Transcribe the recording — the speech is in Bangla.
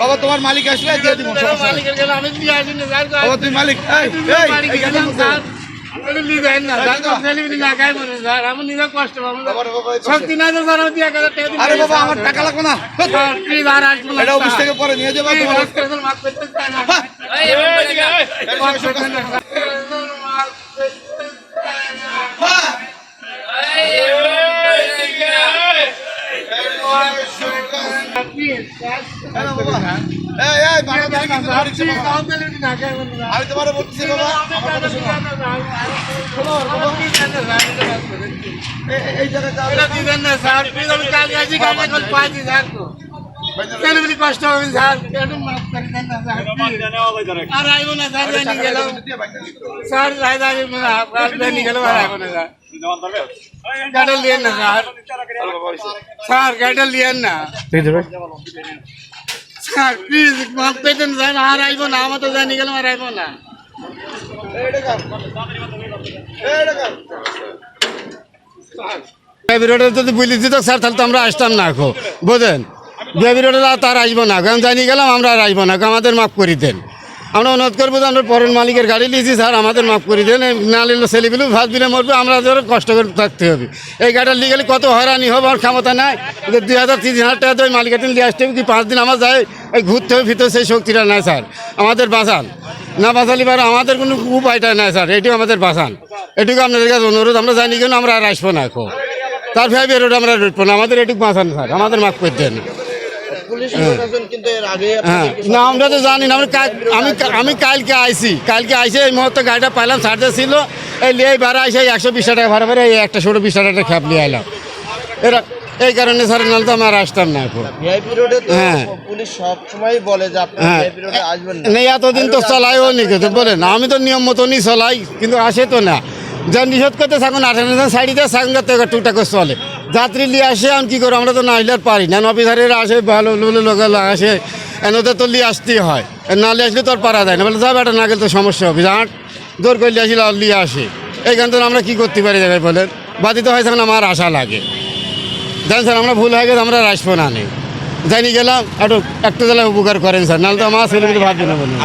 বাবা তোমার মালিক আসলে দিয়ে দিব বাবা তুমি মালিক আরে বাবা আমার টাকা লাগবে না। এটা অফিস থেকে পরে নিয়ে যাব আমি তোমার এই- এই জায়গায় যাও। এটা দিবেন না, স্যার। Please, আমি কালকে আসি, কালকে এখন পাইছি, স্যার, তো। Delivery কষ্ট হবে, স্যার। একটু মাফ করে দেন না, স্যার, please। আর আইবো না, স্যার, জানি গেলাম। স্যার, রাইত আইবো না, আর জানি গেলাম, আর আইবো না, স্যার। গাড়ি লিয়েন না, স্যার। স্যার, গাড়িটা লিয়েন না। স্যার, প্লিজ, মাফ করে দেন, স্যার, আর আইবো না, আমার তো জানি গেলাম, আর আইবো না। এইটা কার? এইটা কার? বিরোধী যদি বলি দিত স্যার তাহলে তো আমরা আসতাম না এখন বোঝেন বিরোধী তার আসব না। আমি জানি গেলাম আমরা আর আসব না। আমাদের মাফ করে দেন। আমরা অনুরোধ করব যে আমরা পরের মালিকের গাড়ি নিয়েছি স্যার আমাদের মাফ করে দেন। না নিলে ছেলেগুলো ভাত দিলে মরবে আমরা ধরো কষ্ট করে থাকতে হবে। এই গাড়িটা নিয়ে গেলে কত হয়রানি হবে আমার ক্ষমতা নাই। দুই হাজার তিন হাজার টাকা ওই মালিকের নিয়ে আসতে হবে কি পাঁচ দিন আমার যায় এই ঘুরতে হবে হবে, সেই শক্তিটা নাই স্যার। আমাদের বাঁচান। না বাঁচালি পারে আমাদের কোনো উপায়টা নাই স্যার। এটিও আমাদের বাঁচান। এটুকু আপনাদের কাছে অনুরোধ আমরা জানি কেন আমরা আর আসব না এখন। তার ভাই বেরোটা আমরা রুটবো না। আমাদের এটুকু বাঁচান স্যার। আমাদের মাফ করে দেন। না আমরা তো জানি না আমি আমি কালকে আইছি। কালকে আইসে এই মুহূর্তে গাড়িটা পাইলাম সারতে ছিল। এই লিয়ে ভাড়া আইসে একশো বিশ টাকা ভাড়া ভাড়া এই একটা ষোলো বিশ টাকা খ্যাপ নিয়ে আইলাম। এরা এই কারণে স্যার নাহলে তো আমার আসতাম না এখন। তো হ্যাঁ। পুলিশ সব সময় বলে যে হ্যাঁ। আসবেন না। এতদিন তো চলাইও নি কিন্তু বলেন আমি তো নিয়ম মতনই চলাই কিন্তু আসে তো না। যা নিষেধ করতে থাকুন আঠারো সাইডে সাঙ্গার থেকে টুকটাক করে চলে। যাত্রী নিয়ে আসে, আমি কী করো আমরা তো না আসলে আর পারি না। অফিসারেরা আসে, ভালো লোক আসে। এনতে তো লিয়ে আসতেই হয়। না লিয়ে আসলে তো আর পারা যায় না। বলে যাবে এটা না গেলে তো সমস্যা হবে। হাঁট জোর করে লিয়ে আসলে আর লিয়ে আসে। এইখান থেকে আমরা কী করতে পারি যাবে বলেন? বাদিত হয় তখন আমার আশা লাগে। জানেন স্যার, আমরা ভুল হয়ে গেছে, আমরা আর আসব না নেই জানি গেলাম, একটু একটু জেলায় উপকার করেন স্যার, নাহলে তো আমার ছেলেগুলো ভাববে না বলুন।